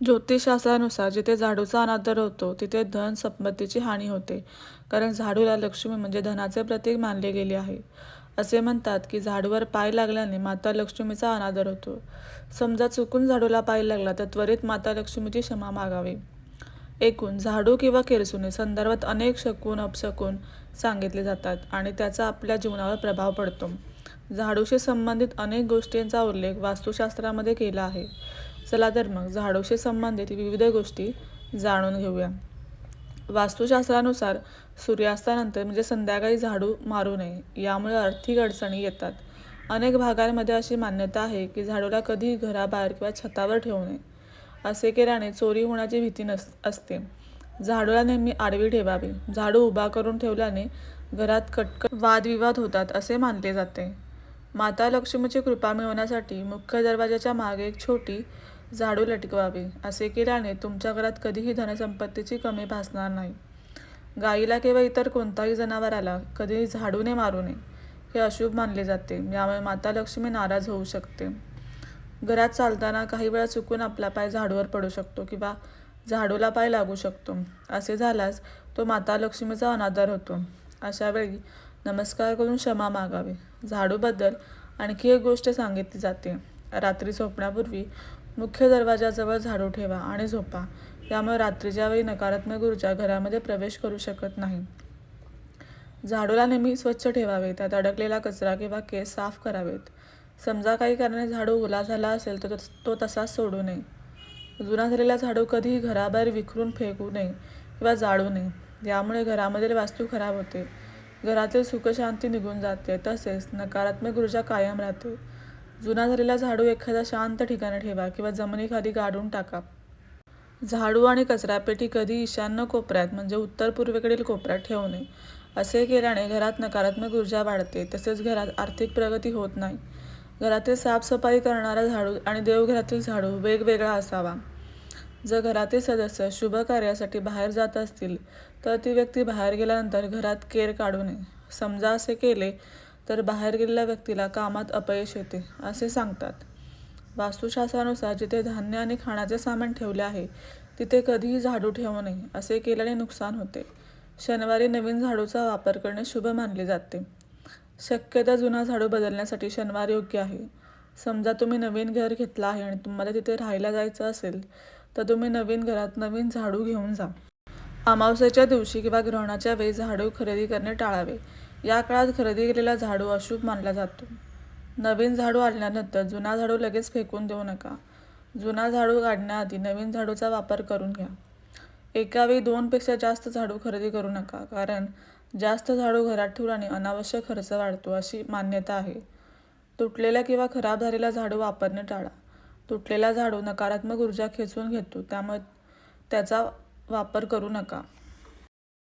ज्योतिषशास्त्रानुसार जिथे झाडूचा अनादर होतो तिथे धन संपत्तीची हानी होते. कारण झाडूला लक्ष्मी म्हणजे धनाचे प्रतीक मानले गेले आहे. असे म्हणतात की झाडूवर पाय लागल्याने माता लक्ष्मीचा अनादर होतो. समजा चुकून झाडूला पाय लागला तर त्वरित माता लक्ष्मीची क्षमा मागावी. एकूण झाडू किंवा केरसुने संदर्भात अनेक शकून अपशकून सांगितले जातात आणि त्याचा आपल्या जीवनावर प्रभाव पडतो. झाडूशी संबंधित अनेक गोष्टींचा उल्लेख वास्तुशास्त्रामध्ये केला आहे. चला तर मग झाडूशी संबंधित विविध गोष्टी जाणून घेऊया. वास्तुशास्त्रानुसार सूर्यास्तानंतर म्हणजे संध्याकाळी झाडू मारू नये यामुळे आर्थिक अडचणी येतात. अनेक भागांमध्ये अशी मान्यता आहे की झाडूला कधीही घराबाहेर किंवा छतावर ठेवू नये असे केल्याने चोरी होण्याची भीती नस असते. झाडूला नेहमी आडवी ठेवावी. झाडू उभा करून ठेवल्याने घरात कटकट वादविवाद होतात असे मानले जाते. माता लक्ष्मीची कृपा मिळवण्यासाठी मुख्य दरवाजाच्या मागे एक छोटी झाडू लटकवावे. असे केल्याने तुमच्या घरात कधीही धनसंपत्तीची कमी भासणार नाही. गाईला किंवा इतर कोणताही जनावराला कधीही झाडूने मारू नये. हे अशुभ मानले जाते. यामुळे माता लक्ष्मी नाराज होऊ शकते. घरात चालताना काही वेळा चुकून आपला पाय झाडूवर पडू शकतो किंवा झाडूला पाय लागू शकतो. असे झाल्यास तो माता लक्ष्मीचा अनादर होतो. अशा वेळी नमस्कार करून क्षमा मागावी. झाडूबद्दल आणखी एक गोष्ट सांगितली जाते. रात्री झोपण्यापूर्वी मुख्य दरवाजाजवळ झाडू ठेवा आणि झोपा. यामुळे रात्रीच्या वेळी नकारात्मक ऊर्जा घरामध्ये प्रवेश करू शकत नाही. झाडूला नेहमी स्वच्छ ठेवावे त्यात अडकलेला कचरा किंवा केस साफ करावेत. समजा काही कारणाने झाडू ओला झाला असेल तर तो तसाच सोडू नये. जुना झालेला झाडू कधीही घराबाहेर विखरून फेकू नये किंवा जाळू नये. यामुळे घरामधील वास्तू खराब होते. घरातील सुखशांती निघून जाते. तसेच नकारात्मक ऊर्जा कायम राहते. जुना झालेला झाडू एखाद्या शांत ठिकाणी ठेवा किंवा जमिनीखाली गाडून टाका. झाडू आणि कचरापेटी कधी ईशान्य कोपऱ्यात म्हणजे उत्तर पूर्वेकडील कोपऱ्यात ठेवू नये. असे केल्याने घरात नकारात्मक ऊर्जा वाढते तसेच घरात आर्थिक प्रगती होत नाही. घरातील साफसफाई करणारा झाडू आणि देवघरातील झाडू वेगवेगळा असावा. जर घरातील सदस्य शुभ कार्यासाठी बाहेर जात असतील तर ती व्यक्ती बाहेर गेल्यानंतर घरात केर काढू नये. समजा असे केले तर बाहेर गेलेल्या व्यक्तीला कामात अपयश येते असे सांगतात. वास्तुशास्त्रानुसार जिथे धान्य आणि खाण्याचे सामान ठेवले आहे तिथे कधीही झाडू ठेवू नये असे केल्याने नुकसान होते. शनिवारी नवीन झाडूचा वापर करणे शुभ मानले जाते. शक्यता जुना झाडू बदलण्यासाठी शनिवार योग्य आहे. समजा तुम्ही नवीन घर घेतलं आहे आणि तुम्हाला तिथे राहायला जायचं असेल तर तुम्ही नवीन घरात नवीन झाडू घेऊन जा. अमावस्याच्या दिवशी किंवा ग्रहणाच्या वेळी झाडू खरेदी करणे टाळावे. या काळात खरेदी केलेला झाडू अशुभ मानला जातो. नवीन झाडू आणल्यानंतर जुना झाडू लगेच फेकून देऊ नका. जुना झाडू काढण्याआधी नवीन झाडूचा वापर करून घ्या. एकावेळी दोनपेक्षा जास्त झाडू खरेदी करू नका कारण जास्त झाडू घरात ठेवल्याने अनावश्यक खर्च वाढतो अशी मान्यता आहे. तुटलेला किंवा खराब झालेला झाडू वापरणे टाळा. तुटलेला झाडू नकारात्मक ऊर्जा खेचून घेतो त्यामुळे त्याचा वापर करू नका.